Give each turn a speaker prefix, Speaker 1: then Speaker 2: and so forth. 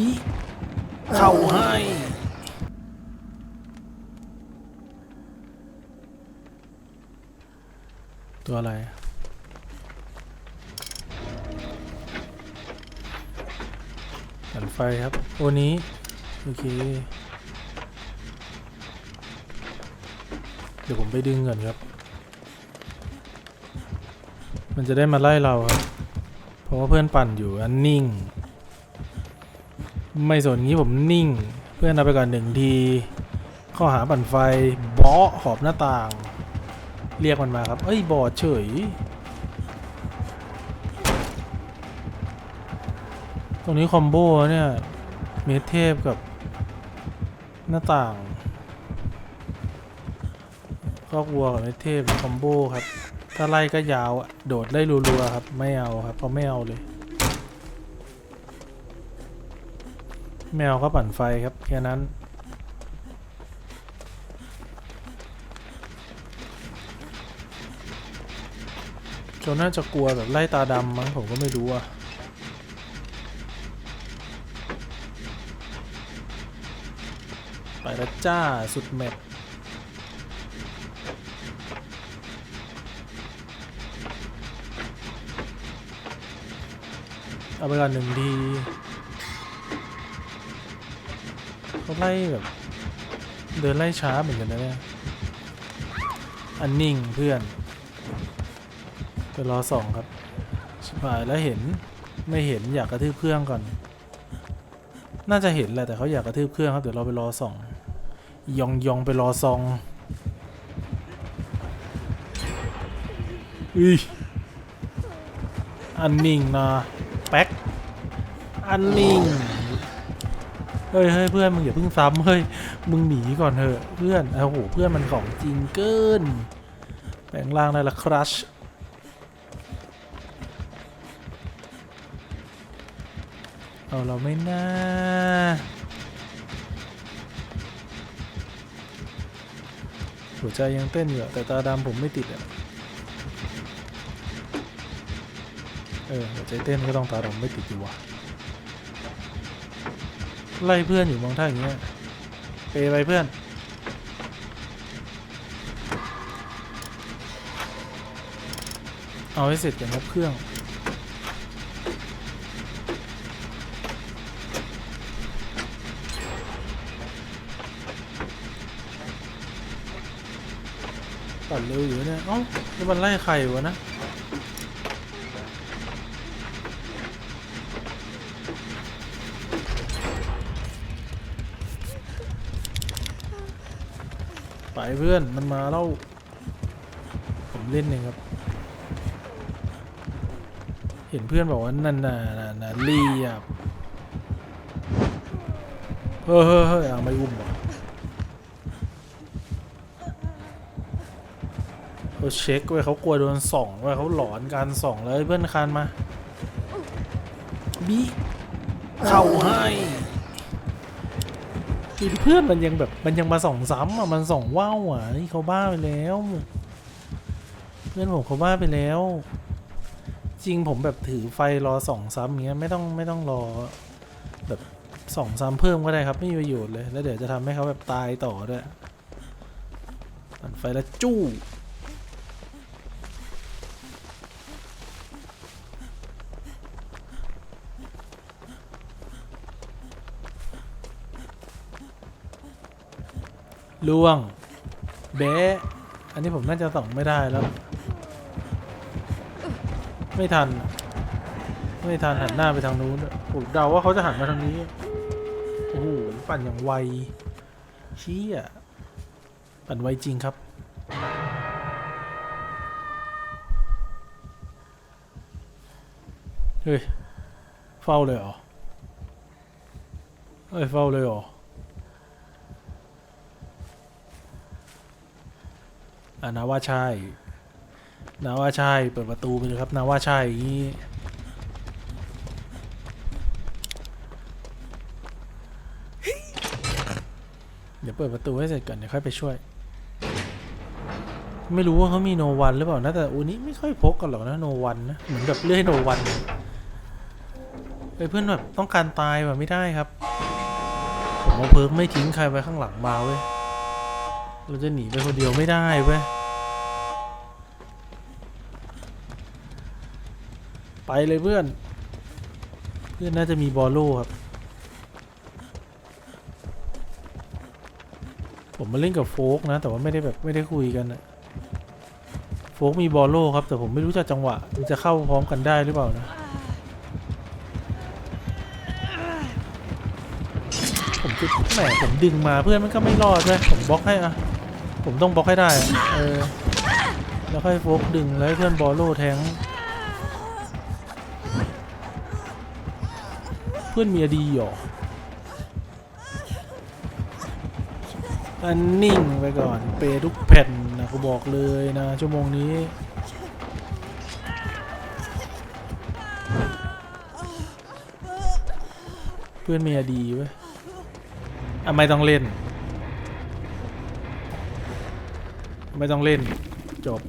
Speaker 1: บิเข้าให้ ตัวอะไรหันไฟครับ โอนี้ โอเค เดี๋ยวผมไปดึงก่อนครับ มันจะได้มาไล่เราครับ เพราะว่าเพื่อนปั่นอยู่อันนิ่ง ไม่สนงี้ผมนิ่ง เพื่อนเอาไปก่อนหนึ่งทีข้อหาปั่นไฟเบาะขอบหน้าต่าง เรียกมันมาครับ เอ้ยบอดเฉย ตรงนี้คอมโบเนี่ยเมทเทพกับหน้าต่างก็วัวกับเมทเทพคอมโบครับ ถ้าไล่ก็ยาวโดดไล่รัวๆครับ ไม่เอาครับเขาะไม่เอาเลย แมวก็ปั่นไฟครับแค่นั้น โจนน่าจะกลัวแบบไล่ตาดำมั้งผมก็ไม่รู้อะไปล้วจ้าสุดแมปเอาไปก่อนหนึ่งทีเขา ไล่แบบ เดินไล่ช้าเหมือนกันนะเนี่ย อันนิ่งเพื่อนไปรอสองครับชิบหายแล้วเห็นไม่เห็นอยากกระทืบเครื่องก่อน น่าจะเห็นแหละแต่เขาอยากกระทืบเครื่องครับเดี๋ยวเราไปรอสองยองยองไปรอซองอุ้ยอันนิ่งนะแป๊กอันนิ่ง เฮ้ยเฮ้ยเพื่อนมึงอย่าเพิ่งซ้ำเฮ้ยมึงหนีก่อนเถอะเพื่อนโอ้โหเพื่อนมันของจริงเกินแปลงร่างได้ละครัชเอาเราไม่น่าหัวใจยังเต้นอยู่อแต่ตาดำผมไม่ติดอะเออหัวใจเต้นก็ต้องตาดำไม่ติดอยู่วะ ไล่เพื่อนอยู่มองท่าอย่างเงี้ยเปไปเพื่อนเอาให้เสร็จกันครับเครื่องปั่นเร็วอยู่เนี่ยเอ้าแล้วมันไล่ใครวะนะ ไปเพื่อนมันมาแล้วผมเล่นเองครับ เห็นเพื่อนบอกว่านั่นน่ะน่ะน่ะลีอะเฮ้ยเฮ้ยเฮ้ยอะไม่อุ้มว่ะเขาเช็คไว้เขากลัวโดนส่องไว้เขาหลอนการส่องเลยเพื่อนคานมาบีเข้าให้ เพื่อนมันยังแบบมันยังมาส่องซ้ำอะมันส่องว่าวอะนี่เขาบ้าไปแล้ว เพื่อนผมเขาบ้าไปแล้ว จริงผมแบบถือไฟรอส่องซ้ำอย่างเงี้ยไม่ต้องไม่ต้องรอแบบส่องซ้ำเพิ่มก็ได้ครับไม่มีประโยชน์เลยแล้วเดี๋ยวจะทำให้เขาแบบตายต่อด้วยปั่นไฟแล้วจู้ ล่วง เบะอันนี้ผมน่าจะส่องไม่ได้แล้ว ไม่ทัน ไม่ทันหันหน้าไปทางนู้นผมเดาว่าเขาจะหันมาทางนี้ โอ้โห ปั่นอย่างไวเชี่ยปั่นไวจริงครับ เฮ้ย เฝ้าเลยเหรอ เฮ้ย เฝ้าเลยเหรอ อ่านาว่าใช่นาว่าใช่ เปิดประตูไปเลยครับนาว่าใช่อย่างนี้เดี๋ยวเปิดประตูให้เสร็จก่อนเดี๋ยวค่อยไปช่วย ไม่รู้ว่าเขามีโนวันหรือเปล่านะแต่อูนี้ไม่ค่อยพกกันหรอกนะโนวันนะเหมือนแบบเลื่อยโนวันเอเพื่อนแบบต้องการตายแบบไม่ได้ครับ ผมเอาเพิร์กไม่ทิ้งใครไว้ข้างหลังมาเว้ยเราจะหนีไปคนเดียวไม่ได้เว้ย ไปเลยเพื่อน เพื่อนน่าจะมีบอลโล่ครับ ผมมาเล่นกับโฟกนะ แต่ว่าไม่ได้แบบไม่ได้คุยกันอะโฟกมีบอลโล่ครับ แต่ผมไม่รู้จักจังหวะมันจะเข้าพร้อมกันได้หรือเปล่านะ ผมจะแหมผมดึงมาเพื่อนมันก็ไม่รอดเลยผมบล็อกให้อะผมต้องบล็อกให้ได้อเออ แล้วค่อยโฟกดึงแล้วให้เพื่อนบอลโล่แทง พื่อนมีอดีหรออันนิ่งไปก่อน เปยทุกแผ่นนะกูบอกเลยนะชั่วโมงนี้เพื่อนมีอดีเว้ยอะไม่ต้องเล่น ไม่ต้องเล่น จบ